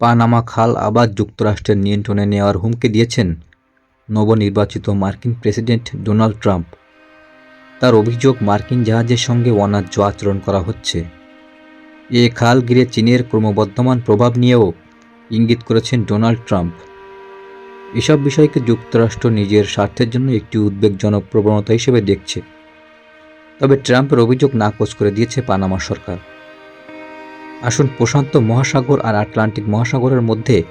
Panama খাল আবার যুক্তরাষ্ট্রের নিয়ন্ত্রণে নেওয়ার হুমকি দিয়েছেন নবনির্বাচিত মার্কিন প্রেসিডেন্ট ডোনাল্ড ট্রাম্প। তার অভিযোগ, মার্কিন জাহাজের সঙ্গে অন্যায্য আচরণ করা হচ্ছে। এ খাল ঘিরে চীনের ক্রমবর্ধমান প্রভাব নিয়েও ইঙ্গিত করেছেন ডোনাল্ড ট্রাম্প। এসব বিষয়কে যুক্তরাষ্ট্র নিজের স্বার্থের জন্য একটি উদ্বেগজনক প্রবণতা হিসেবে দেখছে। তবে ট্রাম্পের অভিযোগ নাকচ করে দিয়েছে পানামা সরকার। আসুন প্রশান্ত মহাসাগর আর আটলান্টিক মহাসাগরের মধ্যে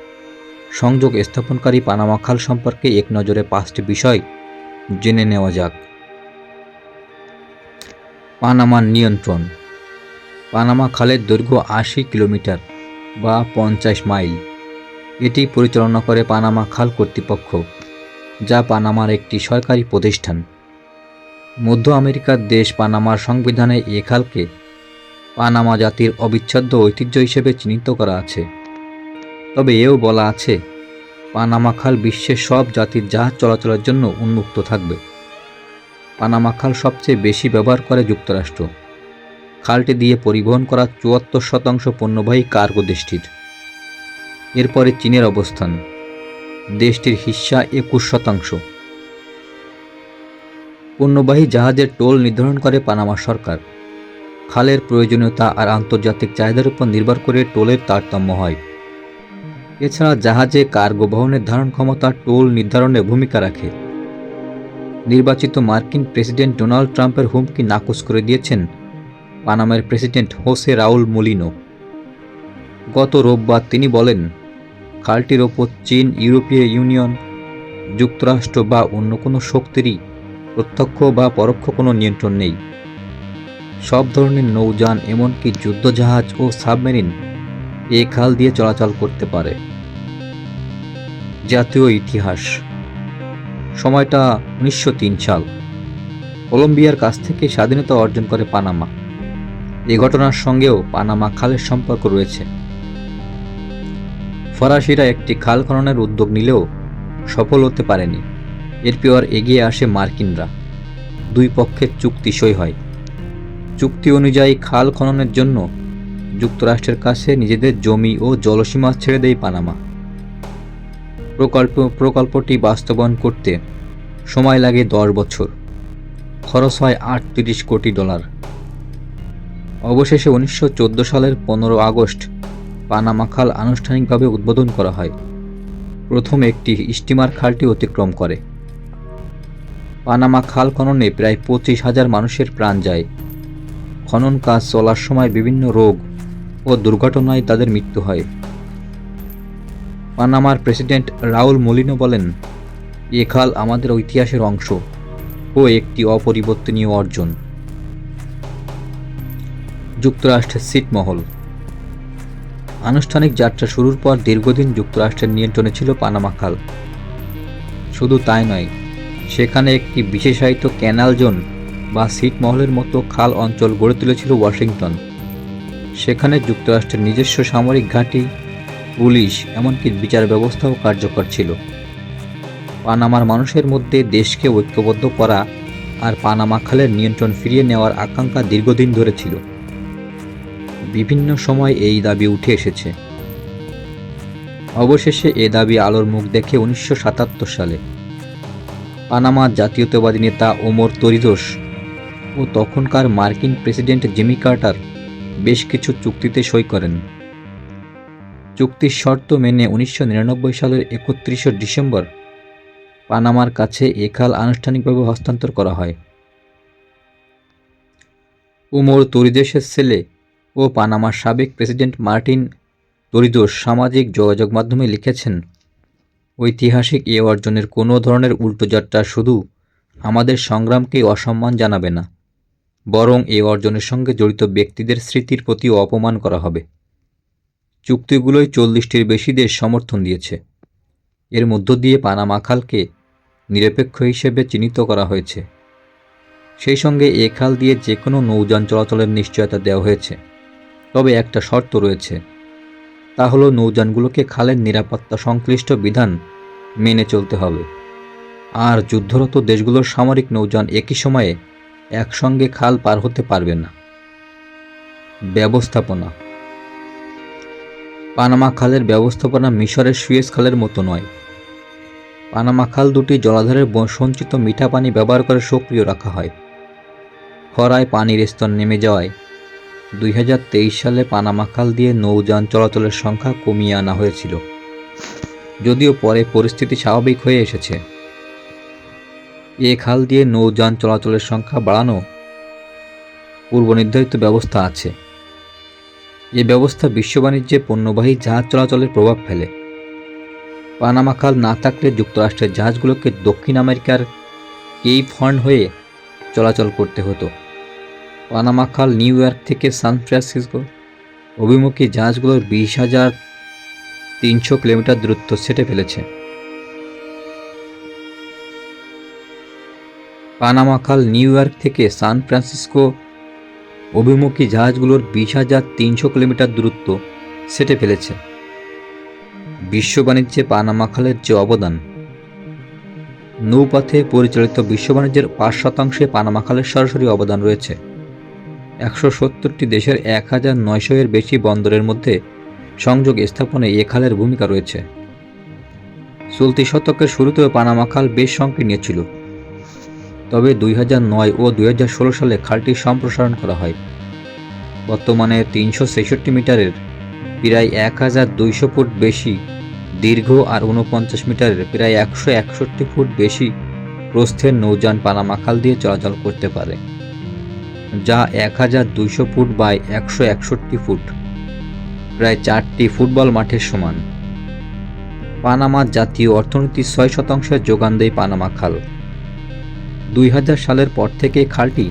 সংযোগ স্থাপনকারী পানামা খাল সম্পর্কে এক নজরে পাঁচটি বিষয় জেনে নেওয়া যাক। পানামার নিয়ন্ত্রণ। পানামা খালের দৈর্ঘ্য আশি কিলোমিটার বা পঞ্চাশ মাইল। এটি পরিচালনা করে পানামা খাল কর্তৃপক্ষ, যা পানামার একটি সরকারি প্রতিষ্ঠান। মধ্য আমেরিকার দেশ পানামার সংবিধানে এ খালকে পানামা জাতির অবিচ্ছেদ্য ঐতিহ্য হিসেবে চিহ্নিত করা আছে। তবে এও বলা আছে, পানামা খাল বিশ্বের সব জাতির জাহাজ চলাচলের জন্য উন্মুক্ত থাকবে। পানামা খাল সবচেয়ে বেশি ব্যবহার করে যুক্তরাষ্ট্র। খালটি দিয়ে পরিবহন করা চুয়াত্তর শতাংশ পণ্যবাহী কার্গো দেশটির। এরপরে চীনের অবস্থান। দেশটির হিস্সা একুশ শতাংশ। পণ্যবাহী জাহাজের টোল নির্ধারণ করে পানামা সরকার। খালের প্রয়োজনীয়তা আর আন্তর্জাতিক চাহিদার উপর নির্ভর করে টোলের তারতম্য হয়। এছাড়া জাহাজে কার্গো বহনের ধারণ ক্ষমতা টোল নির্ধারণে ভূমিকা রাখে। নির্বাচিত মার্কিন প্রেসিডেন্ট ডোনাল্ড ট্রাম্পের হুমকি নাকচ করে দিয়েছেন পানামের প্রেসিডেন্ট হোসে রাউল মোলিনো। গত রোববার তিনি বলেন, খালটির ওপর চীন, ইউরোপীয় ইউনিয়ন, যুক্তরাষ্ট্র বা অন্য কোনো শক্তিরই প্রত্যক্ষ বা পরোক্ষ কোনো নিয়ন্ত্রণ নেই। সব ধরনের নৌযান, এমনকি যুদ্ধজাহাজ ও সাবমেরিন এ খাল দিয়ে চলাচল করতে পারে। জাতীয় ইতিহাস। সময়টা উনিশশো তিন সাল। কলম্বিয়ার কাছ থেকে স্বাধীনতা অর্জন করে পানামা। এ ঘটনার সঙ্গেও পানামা খালের সম্পর্ক রয়েছে। ফরাসিরা একটি খাল খননের উদ্যোগ নিলেও সফল হতে পারেনি। এরপর এগিয়ে আসে মার্কিনরা। দুই পক্ষের চুক্তি সই হয়। চুক্তি অনুযায়ী খাল খননের জন্য যুক্তরাষ্ট্রের কাছে নিজেদের জমি ও জলসীমা ছেড়ে দেয় পানামা। প্রকল্প, প্রকল্পটি বাস্তবায়ন করতে সময় লাগে দশ বছর। খরচ হয় আটত্রিশ কোটি ডলার। অবশেষে উনিশশো চোদ্দ সালের পনেরো আগস্ট পানামা খাল আনুষ্ঠানিকভাবে উদ্বোধন করা হয়। প্রথম একটি স্টিমার খালটি অতিক্রম করে। পানামা খাল খননে প্রায় পঁচিশ হাজার মানুষের প্রাণ যায়। খনন কাজ চলার সময় বিভিন্ন রোগ ও দুর্ঘটনায় তাদের মৃত্যু হয়। পানামার প্রেসিডেন্ট রাউল মলিনো বলেন, এ খাল আমাদের ঐতিহাসের অংশ ও একটি অপরিবর্তনীয় অর্জন। যুক্তরাষ্ট্রের সিটমহল আনুষ্ঠানিক যাত্রা শুরুর পর দীর্ঘদিন যুক্তরাষ্ট্রের নিয়ন্ত্রণে ছিল পানামা খাল। শুধু তাই নয়, সেখানে একটি বিশেষায়িত ক্যানাল জোন বা ছিটমহলের মতো খাল অঞ্চল গড়ে তুলেছিল ওয়াশিংটন। সেখানে যুক্তরাষ্ট্রের নিজস্ব সামরিক ঘাঁটি, পুলিশ, এমনকি বিচার ব্যবস্থাও কার্যকর ছিল। পানামার মানুষের মধ্যে দেশকে ঐক্যবদ্ধ করা আর পানামা খালের নিয়ন্ত্রণ ফিরিয়ে নেওয়ার আকাঙ্ক্ষা দীর্ঘদিন ধরে ছিল। বিভিন্ন সময় এই দাবি উঠে এসেছে। অবশেষে এ দাবি আলোর মুখ দেখে উনিশশো সাতাত্তর সালে। পানামার জাতীয়তাবাদী নেতা ওমর তরিদোস ও তখনকার মার্কিন প্রেসিডেন্ট জিমি কার্টার বেশ কিছু চুক্তিতে সই করেন। চুক্তির শর্ত মেনে উনিশশো নিরানব্বই সালের একত্রিশে ডিসেম্বর পানামার কাছে এ খাল আনুষ্ঠানিকভাবে হস্তান্তর করা হয়। উমর তরিদেশের ছেলে ও পানামার সাবেক প্রেসিডেন্ট মার্টিন তরিদোস সামাজিক যোগাযোগ মাধ্যমে লিখেছেন, ঐতিহাসিক এ অর্জনের কোনো ধরনের উল্টোযাত্রা শুধু আমাদের সংগ্রামকেই অসম্মান জানাবে না। বরং এ অর্জনের সঙ্গে জড়িত ব্যক্তিদের স্মৃতির প্রতিও অপমান করা হবে। চুক্তিগুলোই চল্লিশটির বেশি দেশ সমর্থন দিয়েছে। এর মধ্য দিয়ে পানামা খালকে নিরপেক্ষ হিসেবে চিহ্নিত করা হয়েছে। সেই সঙ্গে এ খাল দিয়ে যে কোনো নৌযান চলাচলের নিশ্চয়তা দেওয়া হয়েছে। তবে একটা শর্ত রয়েছে। তা হলো নৌযানগুলোকে খালের নিরাপত্তা সংশ্লিষ্ট বিধান মেনে চলতে হবে। আর যুদ্ধরত দেশগুলোর সামরিক নৌযান একই সময়ে একসঙ্গে খাল পার হতে পারবে না। ব্যবস্থাপনা। পানামা খালের ব্যবস্থাপনা মিশরের সুয়েজ খালের মতো নয়। পানামা খাল দুটি জলাধারের সঞ্চিত মিঠা পানি ব্যবহার করে সক্রিয় রাখা হয়। খরায় পানির স্তর নেমে যাওয়ায় দুই হাজার তেইশ সালে পানামা খাল দিয়ে নৌযান চলাচলের সংখ্যা কমিয়ে আনা হয়েছিল, যদিও পরে পরিস্থিতি স্বাভাবিক হয়ে এসেছে। এ খাল দিয়ে নৌযান চলাচলের সংখ্যা বাড়ানো পূর্বনির্ধারিত ব্যবস্থা আছে। এ ব্যবস্থা বিশ্ব বাণিজ্যে পণ্যবাহী জাহাজ চলাচলের প্রভাব ফেলে। পানামা খাল না থাকলে যুক্তরাষ্ট্রের জাহাজগুলোকে দক্ষিণ আমেরিকার কেপ হর্ন হয়ে চলাচল করতে হতো। পানামা খাল নিউ ইয়র্ক থেকে সান ফ্রান্সিসকো অভিমুখী জাহাজগুলোর বিশ হাজার তিনশো কিলোমিটার দূরত্ব সেটে ফেলেছে। পানামা খাল, নিউ ইয়র্ক থেকে সান ফ্রান্সিসকো অভিমুখী জাহাজগুলোর বিশ হাজার তিনশো কিলোমিটার দূরত্ব সেটে ফেলেছে। বিশ্ব বাণিজ্যে পানামা খালের যে অবদান, নৌপথে পরিচালিত বিশ্ব বাণিজ্যের পাঁচ শতাংশে পানামা খালের সরাসরি অবদান রয়েছে। একশো সত্তরটি দেশের এক হাজার নয়শো এর বেশি বন্দরের মধ্যে সংযোগ স্থাপনে এ খালের ভূমিকা রয়েছে। চলতি শতকের শুরুতেও পানামা খাল বেশ সংকীর্ণ ছিল। তবে দুই ও দুই হাজার ষোলো সালে খালটি সম্প্রসারণ করা হয়। বর্তমানে তিনশো ছেষট্টি মিটারের, প্রায় এক হাজার দুইশো ফুট বেশি, দীর্ঘ আর উনপঞ্চাশ মিটারের প্রায় একশো একষট্টি ফুট বেশি প্রস্থের নৌযান পানামা খাল দিয়ে চলাচল করতে পারে, যা এক হাজার দুইশো ফুট বাই একশো একষট্টি ফুট, প্রায় চারটি ফুটবল মাঠের সমান। পানামা জাতীয় অর্থনীতির ছয় শতাংশের যোগান দেয় পানামা খাল দুই হাজার সালের পর থেকে খালটি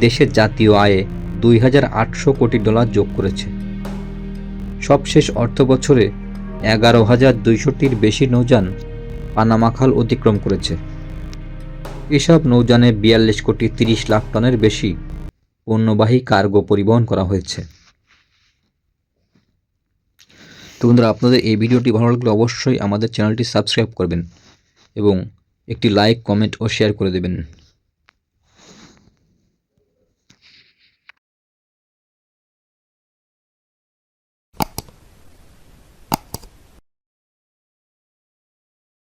দেশের জাতীয় আয়ে দুই হাজার আটশো কোটি ডলার যোগ করেছে। সবশেষ অর্থ বছরে এগারো হাজার দুইশোটির বেশি নৌযান পানামা খাল অতিক্রম করেছে। এসব নৌযানে বিয়াল্লিশ কোটি তিরিশ লাখ টনের বেশি পণ্যবাহী কার্গো পরিবহন করা হয়েছে। তো বন্ধুরা, আপনাদের এই ভিডিওটি ভালো লাগলে অবশ্যই আমাদের চ্যানেলটি সাবস্ক্রাইব করবেন এবং একটি লাইক কমেন্ট ও শেয়ার করে দেবেন।